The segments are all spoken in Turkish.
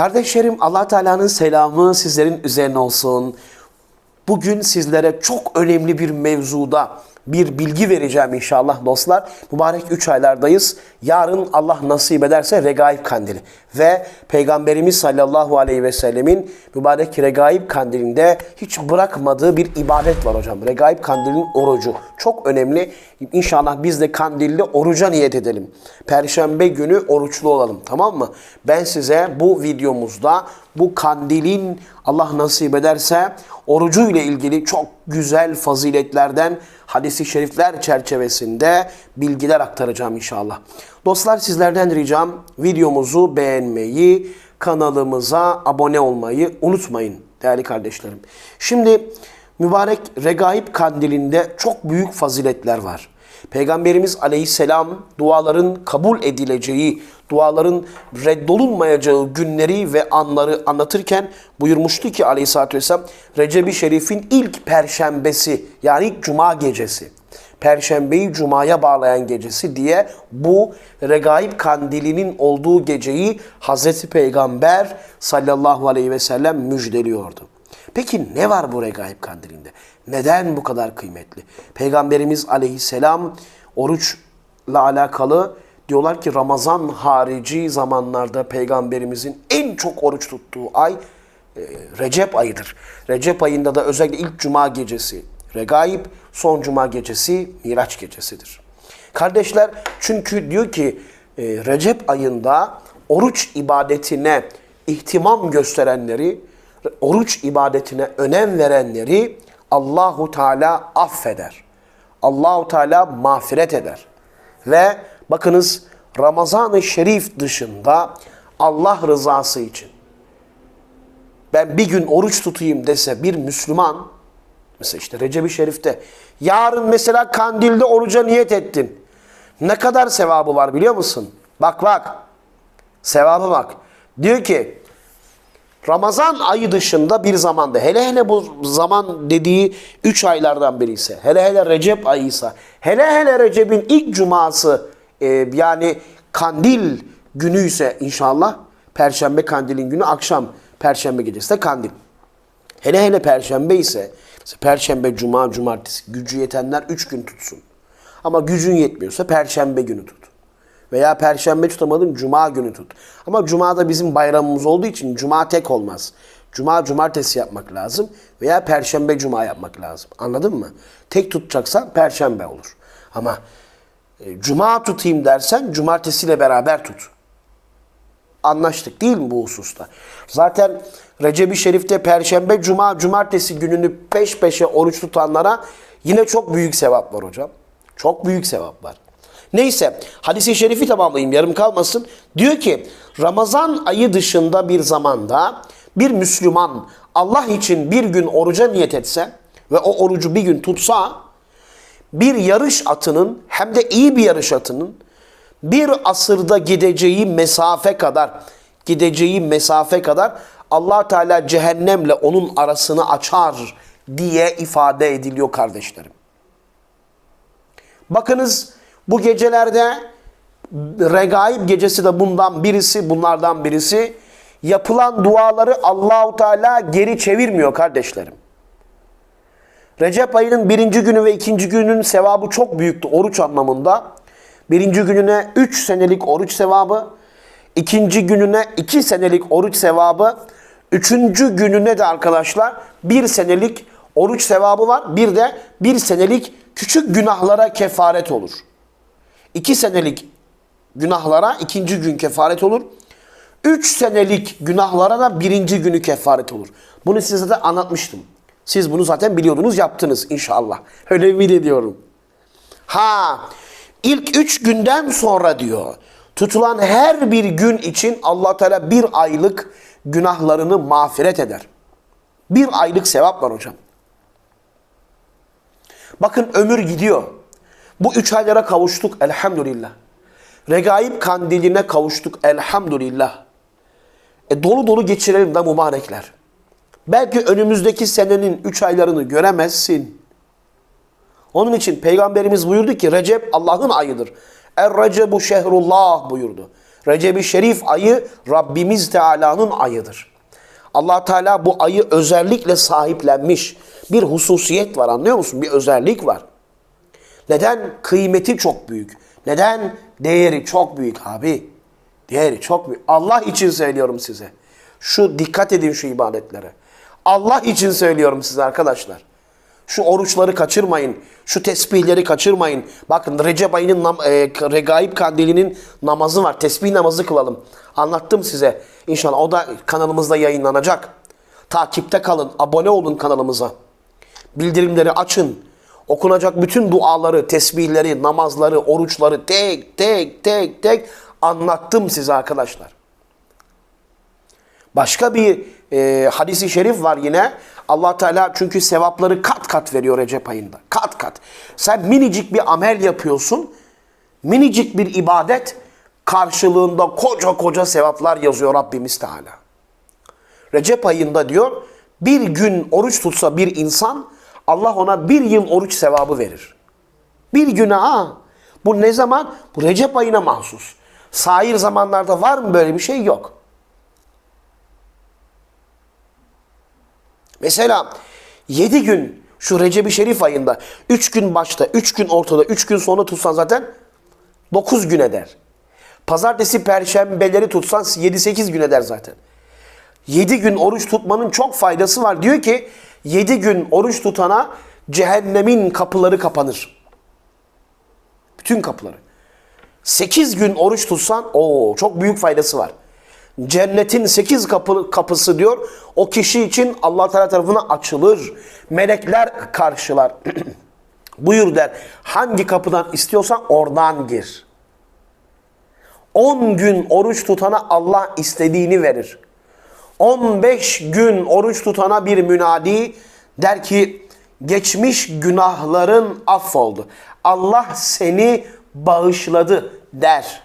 Kardeşlerim Allah Teala'nın selamı sizlerin üzerine olsun. Bugün sizlere çok önemli bir mevzuda bir bilgi vereceğim inşallah dostlar. Mübarek 3 aylardayız. Yarın Allah nasip ederse Regaib Kandili. Ve Peygamberimiz sallallahu aleyhi ve sellemin mübarek Regaib Kandili'nde hiç bırakmadığı bir ibadet var hocam. Regaib Kandili'nin orucu. Çok önemli. İnşallah biz de kandilli oruca niyet edelim. Perşembe günü oruçlu olalım tamam mı? Ben size bu videomuzda bu kandilin Allah nasip ederse orucu ile ilgili çok güzel faziletlerden hadisi şerifler çerçevesinde bilgiler aktaracağım inşallah. Dostlar sizlerden ricam videomuzu beğenmeyi, kanalımıza abone olmayı unutmayın değerli kardeşlerim. Şimdi mübarek Regaib kandilinde çok büyük faziletler var. Peygamberimiz aleyhisselam duaların kabul edileceği, duaların reddolunmayacağı günleri ve anları anlatırken buyurmuştu ki aleyhissalatü vesselam Recep-i Şerif'in ilk perşembesi yani ilk cuma gecesi. Perşembeyi cumaya bağlayan gecesi diye bu Regaib kandilinin olduğu geceyi Hazreti Peygamber sallallahu aleyhi ve sellem müjdeliyordu. Peki ne var bu regaib kandilinde? Neden bu kadar kıymetli? Peygamberimiz aleyhisselam oruçla alakalı diyorlar ki Ramazan harici zamanlarda peygamberimizin en çok oruç tuttuğu ay e, Recep ayıdır. Recep ayında da özellikle ilk cuma gecesi regaib, son cuma gecesi Miraç gecesidir. Kardeşler çünkü diyor ki e, Recep ayında oruç ibadetine ihtimam gösterenleri oruç ibadetine önem verenleri Allahu Teala affeder. Allahu Teala mağfiret eder. Ve bakınız Ramazan-ı Şerif dışında Allah rızası için ben bir gün oruç tutayım dese bir Müslüman mesela işte Recep-i Şerif'te yarın mesela kandilde oruca niyet ettin. Ne kadar sevabı var biliyor musun? Bak bak. Sevabı bak. Diyor ki Ramazan ayı dışında bir zamanda hele hele bu zaman dediği 3 aylardan biri ise hele hele Recep ayıysa hele hele Recep'in ilk cuması e, yani kandil günü ise inşallah Perşembe kandilin günü akşam Perşembe gecesi de kandil. Hele hele Perşembe ise Perşembe, Cuma, Cumartesi gücü yetenler 3 gün tutsun. Ama gücün yetmiyorsa Perşembe günü tut. Veya perşembe tutamadın cuma günü tut. Ama cuma da bizim bayramımız olduğu için cuma tek olmaz. Cuma cumartesi yapmak lazım veya perşembe cuma yapmak lazım. Anladın mı? Tek tutacaksan perşembe olur. Ama e, cuma tutayım dersen cumartesiyle beraber tut. Anlaştık değil mi bu hususta? Zaten Recep-i Şerif'te perşembe, cuma, cumartesi gününü peş peşe oruç tutanlara yine çok büyük sevap var hocam. Çok büyük sevap var. Neyse hadisi şerifi tamamlayayım yarım kalmasın. Diyor ki Ramazan ayı dışında bir zamanda bir Müslüman Allah için bir gün oruca niyet etse ve o orucu bir gün tutsa bir yarış atının hem de iyi bir yarış atının bir asırda gideceği mesafe kadar gideceği mesafe kadar Allah Teala cehennemle onun arasını açar diye ifade ediliyor kardeşlerim. Bakınız bu gecelerde regaib gecesi de bundan birisi, bunlardan birisi. Yapılan duaları Allahu Teala geri çevirmiyor kardeşlerim. Recep ayının birinci günü ve ikinci günün sevabı çok büyüktü oruç anlamında. Birinci gününe üç senelik oruç sevabı, ikinci gününe iki senelik oruç sevabı, üçüncü gününe de arkadaşlar bir senelik oruç sevabı var. Bir de bir senelik küçük günahlara kefaret olur. İki senelik günahlara ikinci gün kefaret olur. Üç senelik günahlara da birinci günü kefaret olur. Bunu size de anlatmıştım. Siz bunu zaten biliyordunuz, yaptınız inşallah. Öyle ümit ediyorum. Ha, ilk üç günden sonra diyor, tutulan her bir gün için allah Teala bir aylık günahlarını mağfiret eder. Bir aylık sevap var hocam. Bakın ömür gidiyor. Bu üç aylara kavuştuk elhamdülillah. Regaib kandiline kavuştuk elhamdülillah. E dolu dolu geçirelim de mübarekler. Belki önümüzdeki senenin üç aylarını göremezsin. Onun için Peygamberimiz buyurdu ki Recep Allah'ın ayıdır. Er Recebu şehrullah buyurdu. Recep-i Şerif ayı Rabbimiz Teala'nın ayıdır. allah Teala bu ayı özellikle sahiplenmiş. Bir hususiyet var anlıyor musun? Bir özellik var. Neden? Kıymeti çok büyük. Neden? Değeri çok büyük abi. Değeri çok büyük. Allah için söylüyorum size. Şu dikkat edin şu ibadetlere. Allah için söylüyorum size arkadaşlar. Şu oruçları kaçırmayın. Şu tesbihleri kaçırmayın. Bakın Recep ayının e, Regaib kandilinin namazı var. Tesbih namazı kılalım. Anlattım size. İnşallah o da kanalımızda yayınlanacak. Takipte kalın. Abone olun kanalımıza. Bildirimleri açın. Okunacak bütün duaları, tesbihleri, namazları, oruçları tek tek tek tek anlattım size arkadaşlar. Başka bir e, hadisi şerif var yine. Allah Teala çünkü sevapları kat kat veriyor Recep ayında. Kat kat. Sen minicik bir amel yapıyorsun. Minicik bir ibadet karşılığında koca koca sevaplar yazıyor Rabbimiz Teala. Recep ayında diyor bir gün oruç tutsa bir insan Allah ona bir yıl oruç sevabı verir. Bir güne ha. Bu ne zaman? Bu Recep ayına mahsus. Sair zamanlarda var mı böyle bir şey? Yok. Mesela 7 gün şu Recep-i Şerif ayında 3 gün başta, 3 gün ortada, 3 gün sonra tutsan zaten 9 gün eder. Pazartesi, perşembeleri tutsan 7-8 gün eder zaten. 7 gün oruç tutmanın çok faydası var. Diyor ki 7 gün oruç tutana cehennemin kapıları kapanır. Bütün kapıları. 8 gün oruç tutsan o çok büyük faydası var. Cennetin 8 kapı, kapısı diyor o kişi için Allah Teala tarafından açılır. Melekler karşılar. Buyur der. Hangi kapıdan istiyorsan oradan gir. 10 gün oruç tutana Allah istediğini verir. 15 gün oruç tutana bir münadi der ki geçmiş günahların affoldu. Allah seni bağışladı der.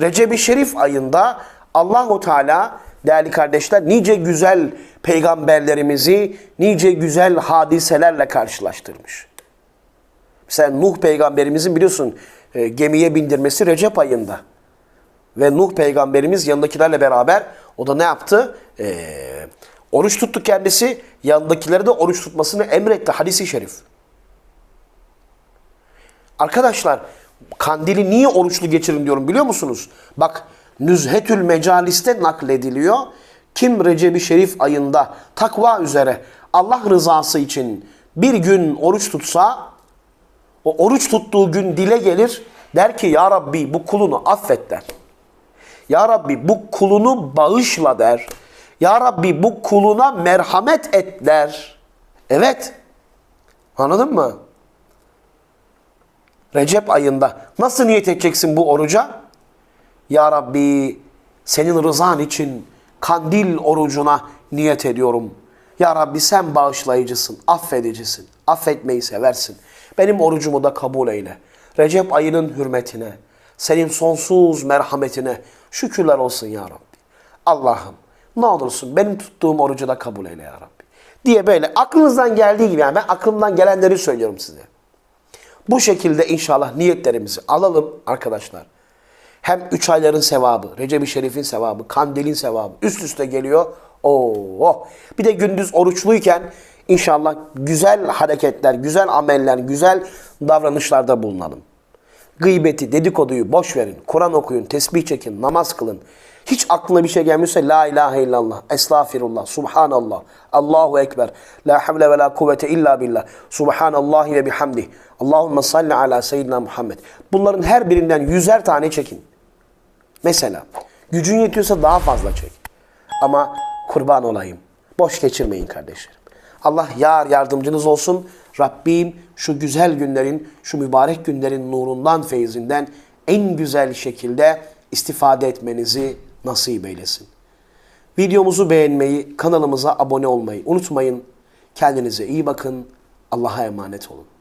Recep-i Şerif ayında Allahu Teala değerli kardeşler nice güzel peygamberlerimizi nice güzel hadiselerle karşılaştırmış. Mesela Nuh peygamberimizin biliyorsun e, gemiye bindirmesi Recep ayında. Ve Nuh peygamberimiz yanındakilerle beraber o da ne yaptı? Ee, oruç tuttu kendisi. Yanındakilere de oruç tutmasını emretti. Hadisi şerif. Arkadaşlar kandili niye oruçlu geçirin diyorum biliyor musunuz? Bak Nüzhetül Mecalis'te naklediliyor. Kim Recep-i Şerif ayında takva üzere Allah rızası için bir gün oruç tutsa o oruç tuttuğu gün dile gelir der ki ya Rabbi bu kulunu affet der. Ya Rabbi bu kulunu bağışla der. Ya Rabbi bu kuluna merhamet et der. Evet. Anladın mı? Recep ayında nasıl niyet edeceksin bu oruca? Ya Rabbi senin rızan için kandil orucuna niyet ediyorum. Ya Rabbi sen bağışlayıcısın, affedicisin, affetmeyi seversin. Benim orucumu da kabul eyle. Recep ayının hürmetine, senin sonsuz merhametine şükürler olsun ya Rabbi. Allah'ım ne olursun benim tuttuğum orucu da kabul eyle ya Rabbi. Diye böyle aklınızdan geldiği gibi yani ben aklımdan gelenleri söylüyorum size. Bu şekilde inşallah niyetlerimizi alalım arkadaşlar. Hem üç ayların sevabı, Recep-i Şerif'in sevabı, kandilin sevabı üst üste geliyor. Oo. Bir de gündüz oruçluyken inşallah güzel hareketler, güzel ameller, güzel davranışlarda bulunalım. Gıybeti, dedikoduyu boş verin. Kur'an okuyun, tesbih çekin, namaz kılın. Hiç aklına bir şey gelmiyorsa La ilahe illallah, Estağfirullah, Subhanallah, Allahu Ekber, La havle ve la kuvvete illa billah, Subhanallahi ve bihamdih, Allahümme salli ala seyyidina Muhammed. Bunların her birinden yüzer tane çekin. Mesela gücün yetiyorsa daha fazla çek. Ama kurban olayım. Boş geçirmeyin kardeşlerim. Allah yar yardımcınız olsun. Rabbim şu güzel günlerin, şu mübarek günlerin nurundan, feyzinden en güzel şekilde istifade etmenizi nasip eylesin. Videomuzu beğenmeyi, kanalımıza abone olmayı unutmayın. Kendinize iyi bakın. Allah'a emanet olun.